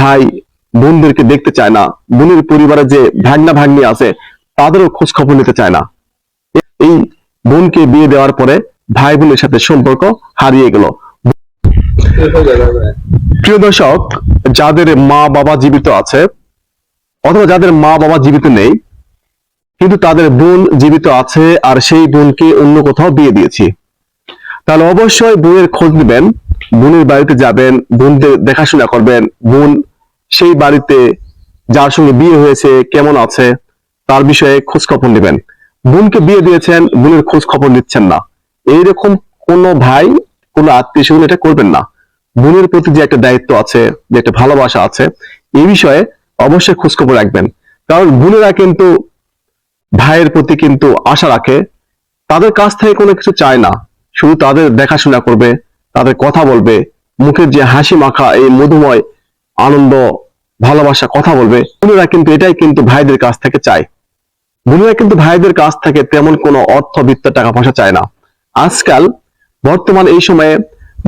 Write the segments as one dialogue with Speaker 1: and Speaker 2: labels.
Speaker 1: ভাই, বোনদেরকে দেখতে চায় না। বোনের পরিবারে যে ভাগনা ভাগ্নি আছে, তাদেরও খোঁজ খবর নিতে চায় না। এই বোনকে বিয়ে দেওয়ার পরে ভাই বোনের সাথে সম্পর্ক হারিয়ে গেল। প্রিয় দর্শক, যাদের মা বাবা জীবিত আছে, অথবা যাদের মা বাবা জীবিত নেই, কিন্তু তাদের বোন জীবিত আছে আর সেই বোনকে অন্য কোথাও বিয়ে দিয়েছি। তাহলে অবশ্যই বোনের খোঁজ নেবেন, বোনের বাড়িতে যাবেন, বোনদের দেখাশোনা করবেন, বোন সেই বাড়িতে যার সঙ্গে বিয়ে হয়েছে, কেমন আছে, তার বিষয়ে খোঁজ খবর নেবেন। বোনকে বিয়ে দিয়েছেন, বোনের খোঁজ খবর নিচ্ছেন না। এইরকম কোন ভাই, কোন আত্মীয় স্বজন এটা করবেন না। বোনের প্রতি যে একটা দায়িত্ব আছে, যে একটা ভালোবাসা আছে, এই বিষয়ে অবশ্যই খোঁজ খবর রাখবেন। কারণ বোনেরা কিন্তু ভাইয়ের প্রতি কিন্তু আশা রাখে, তাদের কাছ থেকে কোনো কিছু চায় না। শুধু তাদের দেখাশোনা করবে, তাদের কথা বলবে, মুখের যে হাসি মাখা, এই মধুময় আনন্দ, ভালোবাসা, কথা বলবে। বোনেরা কিন্তু এটাই কিন্তু ভাইদের কাছ থেকে চায়। বোনেরা কিন্তু ভাইদের কাছ থেকে তেমন কোনো অর্থ, বিত্ত, টাকা পয়সা চায় না। আজকাল, বর্তমান এই সময়ে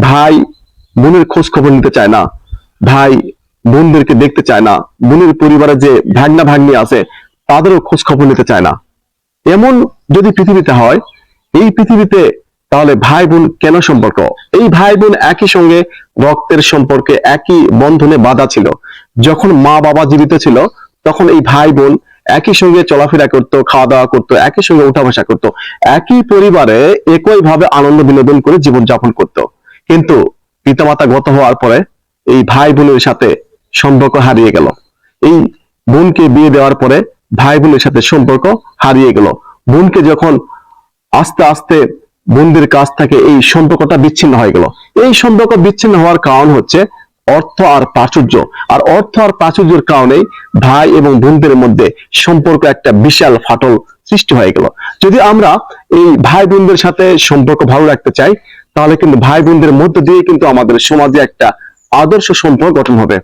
Speaker 1: ভাই বোনের খোঁজ খবর নিতে চায় না। ভাই বোনদেরকে দেখতে চায় না। বোনের পরিবারে যে ভাগনা ভাগ্নি আছে, তাদেরও খোঁজ খবর নিতে চায় না। এমন যদি পৃথিবীতে হয়, এই পৃথিবীতে তাহলে ভাই বোন কেন সম্পর্ক? এই ভাই বোন একই সঙ্গে রক্তের সম্পর্কে একই বন্ধনে বাধা ছিল। যখন মা বাবা জীবিত ছিল, তখন এই ভাই বোন একই সঙ্গে চলাফেরা করতো খাওয়া দাওয়া করতো, একই সঙ্গে উঠা বসা করতো, একই পরিবারে একই ভাবে আনন্দ বিনোদন করে জীবন যাপন করত। কিন্তু পিতামাতা গত হওয়ার পরে এই ভাই বোনের সাথে সম্পর্ক হারিয়ে গেল। এই বোনকে বিয়ে দেওয়ার পরে ভাই বোনের সাথে সম্পর্ক হারিয়ে গেল। বোনকে যখন আস্তে আস্তে বোনদের কাছ থেকে এই সম্পর্কটা বিচ্ছিন্ন হয়ে গেল। এই সম্পর্ক বিচ্ছিন্ন হওয়ার কারণ হচ্ছে অর্থ আর প্রাচুর্য। আর অর্থ আর প্রাচুর্যের কারণেই ভাই এবং বোনদের মধ্যে সম্পর্ক একটা বিশাল ফাটল সৃষ্টি হয়ে গেল। যদি আমরা এই ভাই বোনদের সাথে সম্পর্ক ভালো রাখতে চাই, তাহলে কিন্তু ভাই বোনদের মধ্য দিয়ে কিন্তু আমাদের সমাজে একটা আদর্শ সম্পর্ক গঠন হবে।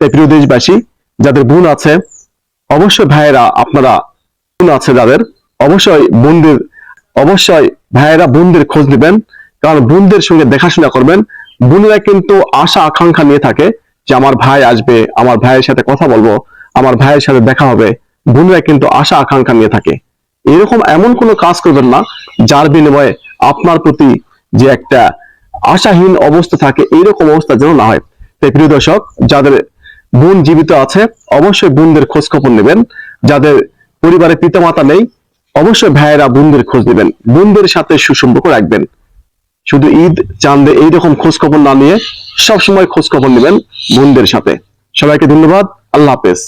Speaker 1: তাই প্রিয় দেশবাসী, যাদের বোন আছে, অবশ্যই ভাইয়েরা, আপনারা বোন আছে যাদের, অবশ্যই বোনদের, অবশ্যই ভাইয়েরা বোনদের খোঁজ নেবেন, কারণ বোনদের সঙ্গে দেখাশোনা করবেন। বোনেরা কিন্তু আশা, আকাঙ্ক্ষা নিয়ে থাকে যে আমার ভাই আসবে, আমার ভাইয়ের সাথে কথা বলব, আমার ভাইয়ের সাথে দেখা হবে। বোনেরা কিন্তু আশা, আকাঙ্ক্ষা নিয়ে থাকে। এরকম এমন কোনো কাজ করবেন না, যার বিনিময়ে আপনার প্রতি যে একটা আশাহীন অবস্থা থাকে এইরকম অবস্থা যেন না হয়। তাই প্রিয় দর্শক, যাদের বোন জীবিত আছে, অবশ্যই বোনদের খোঁজ খবর নেবেন। যাদের পরিবারে পিতামাতা নেই অবশ্যই ভাইয়েরা বোনদের খোঁজ দিবেন বোনদের সাথে সুসম্পর্ক রাখবেন। শুধু ঈদ চান্দে এইরকম খোঁজ খবর না নিয়ে সবসময় খোঁজ খবর নেবেন বোনদের সাথে। সবাইকে ধন্যবাদ। আল্লাহ হাফেজ।